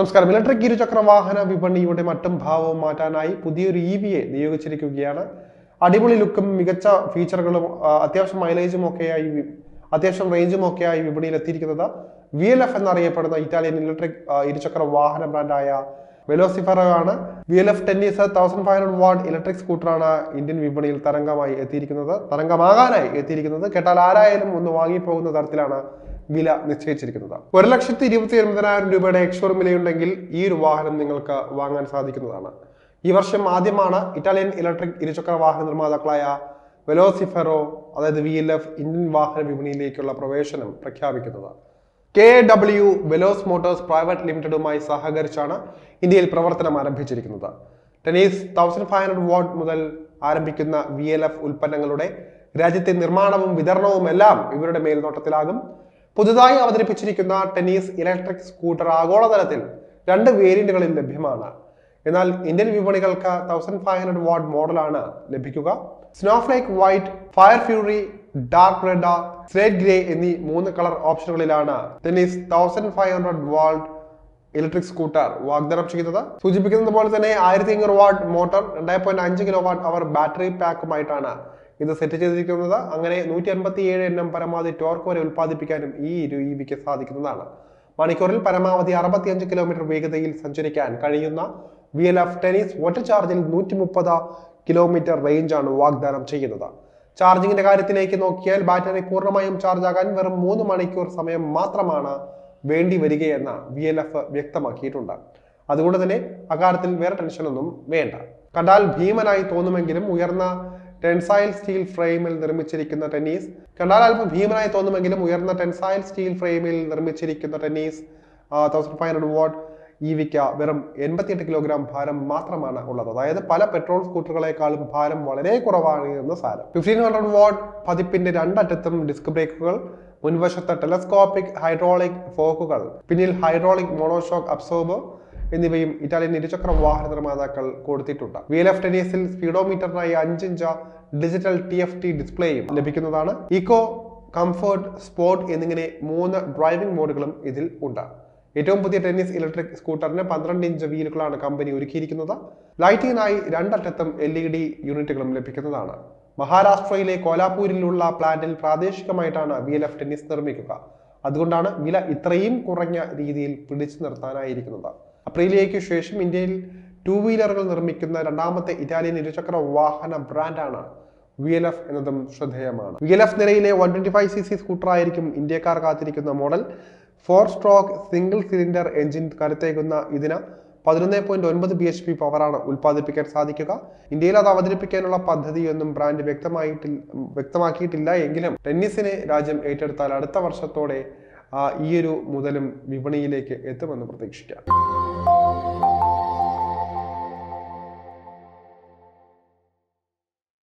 നമസ്കാരം. ഇലക്ട്രിക് ഇരുചക്ര വാഹന വിപണിയുടെ മറ്റും ഭാവവും മാറ്റാനായി പുതിയൊരു ഇ വിയെ നിയോഗിച്ചിരിക്കുകയാണ്. അടിപൊളി ലുക്കും മികച്ച ഫീച്ചറുകളും അത്യാവശ്യം മൈലേജും ഒക്കെയായി അത്യാവശ്യം റേഞ്ചും ഒക്കെയായി വിപണിയിൽ എത്തിയിരിക്കുന്നത് വി എൽ എഫ് എന്നറിയപ്പെടുന്ന ഇറ്റാലിയൻ ഇലക്ട്രിക് ഇരുചക്ര വാഹന ബ്രാൻഡായ വെലോസിഫറോ ആണ്. V L F Tennis thousand five hundred watt electric സ്കൂട്ടറാണ് Indian വിപണിയിൽ തരംഗമായി എത്തിയിരിക്കുന്നത്. തരംഗമാകാനായി എത്തിയിരിക്കുന്നത്. കേട്ടാൽ ആരായാലും ഒന്ന് വാങ്ങിപ്പോകുന്ന തരത്തിലാണ് വില നിശ്ചയിച്ചിരിക്കുന്നത് ഒരു ലക്ഷത്തി ഇരുപത്തി ഒൻപതിനായിരം രൂപയുടെ എക്സ്ഷോറും വിലയുണ്ടെങ്കിൽ ഈ ഒരു വാഹനം നിങ്ങൾക്ക് വാങ്ങാൻ സാധിക്കുന്നതാണ്. ഈ വർഷം ആദ്യമാണ് ഇറ്റാലിയൻ ഇലക്ട്രിക് ഇരുചക്ര വാഹന നിർമ്മാതാക്കളായ വെലോസിഫെറോ അതായത് വി എൽ എഫ് ഇന്ത്യൻ വാഹന വിപണിയിലേക്കുള്ള പ്രവേശനം പ്രഖ്യാപിക്കുന്നത്. K W Velos motors private ലിമിറ്റഡുമായി സഹകരിച്ചാണ് ഇന്ത്യയിൽ പ്രവർത്തനം ആരംഭിച്ചിരിക്കുന്നത്. Tennis thousand five hundred watt മുതൽ ആരംഭിക്കുന്ന വി എൽ എഫ് ഉൽപ്പന്നങ്ങളുടെ രാജ്യത്തെ നിർമ്മാണവും വിതരണവും എല്ലാം ഇവരുടെ മേൽനോട്ടത്തിലാകും. പുതുതായി അവതരിപ്പിച്ചിരിക്കുന്ന ടെന്നീസ് ഇലക്ട്രിക് സ്കൂട്ടർ ആഗോളതലത്തിൽ രണ്ട് വേരിയന്റുകളിൽ ലഭ്യമാണ്. എന്നാൽ ഇന്ത്യൻ വിപണികൾക്ക് തൗസൻഡ് ഫൈവ് ഹൺഡ്രഡ് വാട്ട് മോഡലാണ് ലഭിക്കുക. Snowflake white fire fury dark red slate grey എന്നീ മൂന്ന് colour ഓപ്ഷനുകളിലാണ് Tennis thousand five hundred watt electric scooter വാഗ്ദാനം ചെയ്യുന്നത്. സൂചിപ്പിക്കുന്നത് പോലെ തന്നെ ആയിരത്തി അഞ്ഞൂറ് വാട്ട് മോട്ടോർ രണ്ടായിരം പോയിന്റ് അഞ്ച് കിലോ വാട്ട് അവർ ബാറ്ററി പാക്കുമായിട്ടാണ് ഇത് സെറ്റ് ചെയ്തിരിക്കുന്നത് അങ്ങനെ നൂറ്റി അൻപത്തി ഏഴ് എണ്ണം പരമാവധി ടോർക്ക് വരെ ഉൽപ്പാദിപ്പിക്കാനും ഈ വിക്ക് സാധിക്കുന്നതാണ്. മണിക്കൂറിൽ പരമാവധി അറുപത്തിയഞ്ച് കിലോമീറ്റർ വേഗതയിൽ സഞ്ചരിക്കാൻ കഴിയുന്ന വി എൽ എഫ് ടെനീസ് ഒറ്റ ചാർജിൽ നൂറ്റി മുപ്പത് കിലോമീറ്റർ റേഞ്ചാണ് വാഗ്ദാനം ചെയ്യുന്നത്. ചാർജിങ്ങിന്റെ കാര്യത്തിലേക്ക് നോക്കിയാൽ ബാറ്ററി പൂർണമായും ചാർജ് ആകാൻ വെറും മൂന്ന് മണിക്കൂർ സമയം മാത്രമാണ് വേണ്ടി വരികയെന്ന് വി എൽ എഫ് വ്യക്തമാക്കിയിട്ടുണ്ട്. അതുകൊണ്ട് തന്നെ അക്കാര്യത്തിൽ വേറെ ടെൻഷനൊന്നും വേണ്ട. കണ്ടാൽ ഭീമനായി തോന്നുമെങ്കിലും ഉയർന്ന ടെൻസൈൽ സ്റ്റീൽ ഫ്രെയിമിൽ നിർമ്മിച്ചിരിക്കുന്ന ടെന്നീസ്. കണ്ടാൽ അല്പം ഭീമനായി തോന്നുമെങ്കിലും ഉയർന്ന ടെൻസൈൽ സ്റ്റീൽ ഫ്രെയിമിൽ നിർമ്മിച്ചിരിക്കുന്ന Tennis thousand five hundred watt ഈവിക്ക വിക്ക് വെറും എൺപത്തിയെട്ട് കിലോഗ്രാം ഭാരം മാത്രമാണ് ഉള്ളത്. അതായത് പല പെട്രോൾ സ്കൂട്ടറുകളെക്കാളും ഭാരം വളരെ കുറവാണ് എന്ന് സാരം. ഫിഫ്റ്റീൻ ഹൺഡ്രഡ് വാട്ട് പതിപ്പിന്റെ രണ്ടറ്റത്തും ഡിസ്ക് ബ്രേക്കുകൾ മുൻവശത്തെ ടെലസ്കോപ്പിക് ഹൈഡ്രോളിക് ഫോക്കുകൾ പിന്നിൽ ഹൈഡ്രോളിക് മോണോഷോക്ക് അബ്സോർബർ എന്നിവയും ഇറ്റാലിയൻ ഇരുചക്ര വാഹന നിർമ്മാതാക്കൾ കൊടുത്തിട്ടുണ്ട്. വി എൽ എഫ് ടെനീസിൽ സ്പീഡോമീറ്ററിനായി അഞ്ചിഞ്ച ഡിജിറ്റൽ ടി എഫ് ടി ഡിസ്പ്ലേയും ലഭിക്കുന്നതാണ്. ഇക്കോ കംഫർട്ട് സ്പോർട്ട് എന്നിങ്ങനെ മൂന്ന് ഡ്രൈവിംഗ് മോഡുകളും ഇതിൽ ഉണ്ട്. ഏറ്റവും പുതിയ ടെന്നീസ് ഇലക്ട്രിക് സ്കൂട്ടറിന് പന്ത്രണ്ട് ഇഞ്ച് വീലുകളാണ് കമ്പനി ഒരുക്കിയിരിക്കുന്നത്. ലൈറ്റിങ്ങിനായി രണ്ടറ്റത്തും എൽ ഇ ഡി യൂണിറ്റുകളും ലഭിക്കുന്നതാണ്. മഹാരാഷ്ട്രയിലെ കോലാപൂരിലുള്ള പ്ലാന്റിൽ പ്രാദേശികമായിട്ടാണ് വി എൽ എഫ് ടെന്നീസ് നിർമ്മിക്കുക. അതുകൊണ്ടാണ് വില ഇത്രയും കുറഞ്ഞ രീതിയിൽ പിടിച്ചു നിർത്താനായിരിക്കുന്നത്. അപ്രീലിയയ്ക്ക് ശേഷം ഇന്ത്യയിൽ ടു വീലറുകൾ നിർമ്മിക്കുന്ന രണ്ടാമത്തെ ഇറ്റാലിയൻ ഇരുചക്ര വാഹന ബ്രാൻഡാണ് വി എൽ എഫ് എന്നതും ശ്രദ്ധേയമാണ്. വി എൽ എഫ് നിരയിലെ one twenty five C C സ്കൂട്ടറായിരിക്കും ഇന്ത്യക്കാർ കാത്തിരിക്കുന്ന model. Four stroke single cylinder engine കരുത്തേക്കുന്ന ഇതിന് പതിനൊന്ന് പോയിന്റ് ഒൻപത് ബി എച്ച് പി പവറാണ് ഉൽപ്പാദിപ്പിക്കാൻ സാധിക്കുക. ഇന്ത്യയിൽ അത് അവതരിപ്പിക്കാനുള്ള പദ്ധതിയൊന്നും ബ്രാൻഡ് വ്യക്തമായിട്ടില്ല വ്യക്തമാക്കിയിട്ടില്ല എങ്കിലും ടെന്നീസിനെ രാജ്യം ഏറ്റെടുത്താൽ അടുത്ത വർഷത്തോടെ ഈയൊരു മുതലും വിപണിയിലേക്ക് എത്തുമെന്ന് പ്രതീക്ഷിക്കാം.